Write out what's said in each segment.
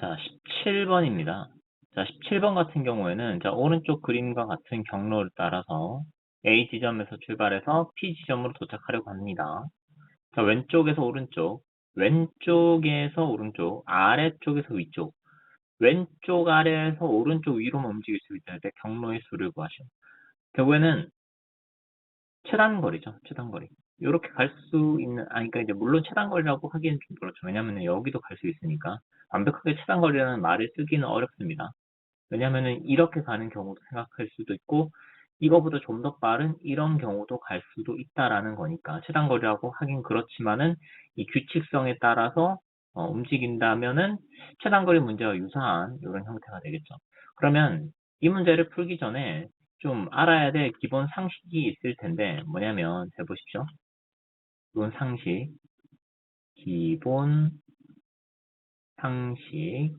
자, 17번입니다. 자, 17번 같은 경우에는 자, 오른쪽 그림과 같은 경로를 따라서 A 지점에서 출발해서 P 지점으로 도착하려고 합니다. 자, 왼쪽에서 오른쪽, 왼쪽에서 오른쪽, 아래쪽에서 위쪽, 왼쪽 아래에서 오른쪽 위로만 움직일 수 있을 때 경로의 수를 구하시오. 결국에는 최단거리죠. 최단거리. 이렇게 갈 수 있는, 아, 그러니까 이제 물론 최단거리라고 하기엔 좀 그렇죠. 왜냐면 여기도 갈 수 있으니까. 완벽하게 최단거리라는 말을 쓰기는 어렵습니다. 왜냐면은 이렇게 가는 경우도 생각할 수도 있고, 이거보다 좀 더 빠른 이런 경우도 갈 수도 있다라는 거니까 최단거리라고 하긴 그렇지만은 이 규칙성에 따라서 어, 움직인다면은 최단거리 문제와 유사한 이런 형태가 되겠죠. 그러면 이 문제를 풀기 전에 좀 알아야 될 기본 상식이 있을 텐데 뭐냐면 잘 보십시오. 기본 상식, 기본 상식.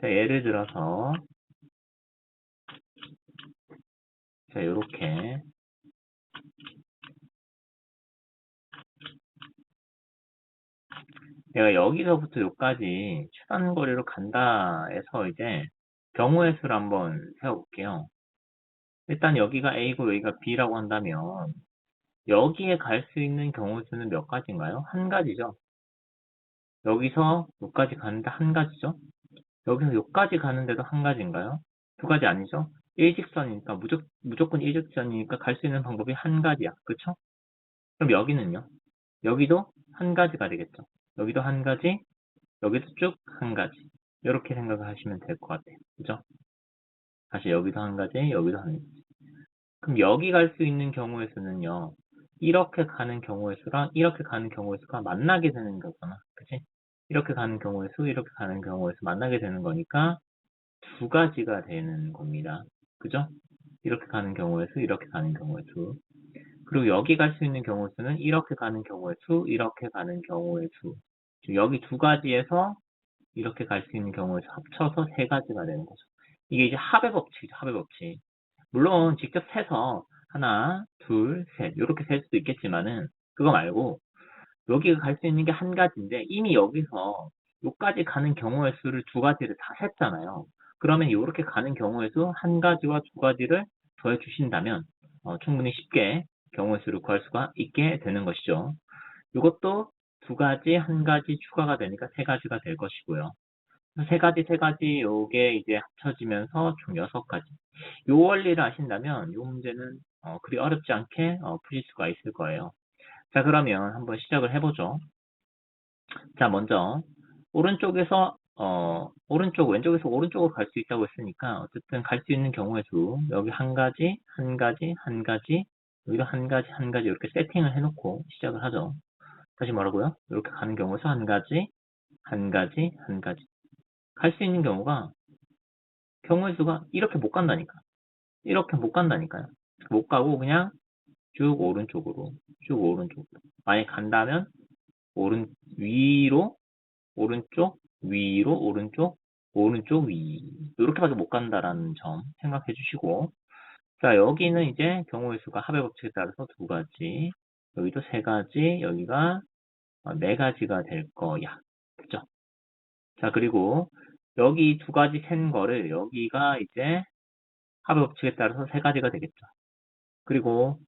자, 예를 들어서 자, 요렇게 내가 여기서부터 여기까지 최단거리로 간다 해서 이제 경우의 수를 한번 세워볼게요. 일단 여기가 A고 여기가 B라고 한다면 여기에 갈 수 있는 경우의 수는 몇 가지인가요? 한 가지죠. 여기서 여기까지 가는데 한 가지죠. 여기서 여기까지 가는데도 한 가지인가요? 두 가지 아니죠? 일직선이니까 무조, 무조건 일직선이니까 갈 수 있는 방법이 한 가지야. 그쵸? 그럼 여기는요? 여기도 한 가지가 되겠죠. 여기도 한 가지, 여기도 쭉 한 가지. 이렇게 생각을 하시면 될 것 같아요. 그죠? 다시 여기도 한 가지, 여기도 한 가지. 그럼 여기 갈 수 있는 경우의 수는요. 이렇게 가는 경우의 수랑 이렇게 가는 경우의 수가 만나게 되는 거잖아. 그치? 이렇게 가는 경우의 수, 이렇게 가는 경우의 수 만나게 되는 거니까 두 가지가 되는 겁니다. 그죠? 이렇게 가는 경우의 수, 이렇게 가는 경우의 수. 그리고 여기 갈 수 있는 경우의 수는 이렇게 가는 경우의 수, 이렇게 가는 경우의 수. 여기 두 가지에서 이렇게 갈 수 있는 경우에 서 합쳐서 세 가지가 되는 거죠. 이게 이제 합의 법칙이죠. 합의 법칙. 물론 직접 세서 하나, 둘, 셋 이렇게 셀 수도 있겠지만은 그거 말고 여기가 갈 수 있는 게 한 가지인데 이미 여기서 여기까지 가는 경우의 수를 두 가지를 다 셌잖아요. 그러면 이렇게 가는 경우의 수 한 가지와 두 가지를 더해 주신다면 어, 충분히 쉽게 경우의 수를 구할 수가 있게 되는 것이죠. 이것도 두 가지, 한 가지 추가가 되니까 세 가지가 될 것이고요. 세 가지, 세 가지, 요게 이제 합쳐지면서 총 여섯 가지. 요 원리를 아신다면 요 문제는 어, 그리 어렵지 않게 어, 푸실 수가 있을 거예요. 자, 그러면 한번 시작을 해보죠. 자, 먼저 오른쪽에서 어, 오른쪽, 왼쪽에서 오른쪽으로 갈 수 있다고 했으니까 어쨌든 갈 수 있는 경우의 수 여기 한 가지, 한 가지, 한 가지, 여기도 한 가지, 한 가지 이렇게 세팅을 해놓고 시작을 하죠. 다시 뭐라고요? 이렇게 가는 경우에 한 가지, 한 가지, 한 가지. 갈 수 있는 경우가 경우의 수가 이렇게 못 간다니까. 이렇게 못 간다니까요. 못 가고 그냥 쭉 오른쪽으로, 쭉 오른쪽으로. 만약 간다면 오른 위로, 오른쪽, 위로, 오른쪽, 오른쪽, 위. 이렇게밖에 못 간다라는 점 생각해 주시고 자 여기는 이제 경우의 수가 합의 법칙에 따라서 두 가지 여기도 세 가지, 여기가 어, 네 가지가 될 거야. 자, 그리고 여기 두 가지 센 거를 여기가 이제 합의 법칙에 따라서 세 가지가 되겠죠. 그리고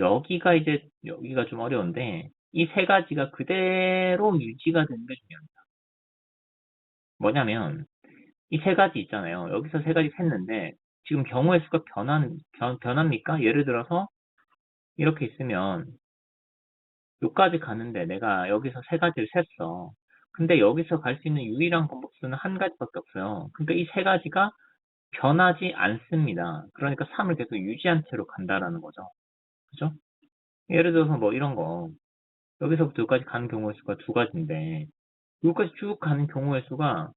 여기가 이제 여기가 좀 어려운데 이 세 가지가 그대로 유지가 되는 게 중요합니다. 뭐냐면 이 세 가지 있잖아요. 여기서 세 가지 샜는데 지금 경우의 수가 변한, 변, 변합니까? 예를 들어서 이렇게 있으면 여기까지 가는데 내가 여기서 세 가지를 셌어. 근데 여기서 갈 수 있는 유일한 건복수는 한 가지밖에 없어요. 그러니까 이 세 가지가 변하지 않습니다. 그러니까 3을 계속 유지한 채로 간다라는 거죠. 그죠? 예를 들어서 뭐 이런 거 여기서부터 여기까지 가는 경우의 수가 두 가지인데 여기까지 쭉 가는 경우의 수가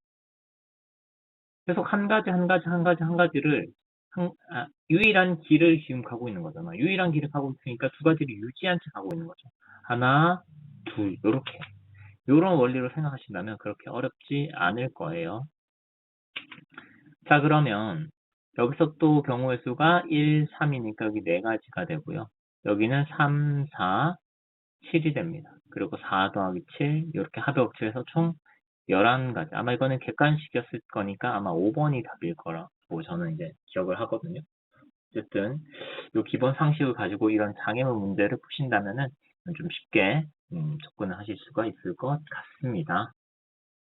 계속 한 가지 한 가지 한 가지 한 가지를 한, 아, 유일한 길을 지금 가고 있는 거잖아. 유일한 길을 가고 있으니까 두 가지를 유지한 채 가고 있는 거죠. 하나, 둘, 요렇게. 이런 원리로 생각하신다면 그렇게 어렵지 않을 거예요. 자 그러면 여기서 또 경우의 수가 1, 3이니까 여기 4가지가 되고요. 여기는 3, 4, 7이 됩니다. 그리고 4 더하기 7 이렇게 합의업체에서 총 11가지 아마 이거는 객관식이었을 거니까 아마 5번이 답일 거라고 저는 이제 기억을 하거든요. 어쨌든 이 기본 상식을 가지고 이런 장애물 문제를 푸신다면 은좀 쉽게 음, 접근을 하실 수가 있을 것 같습니다.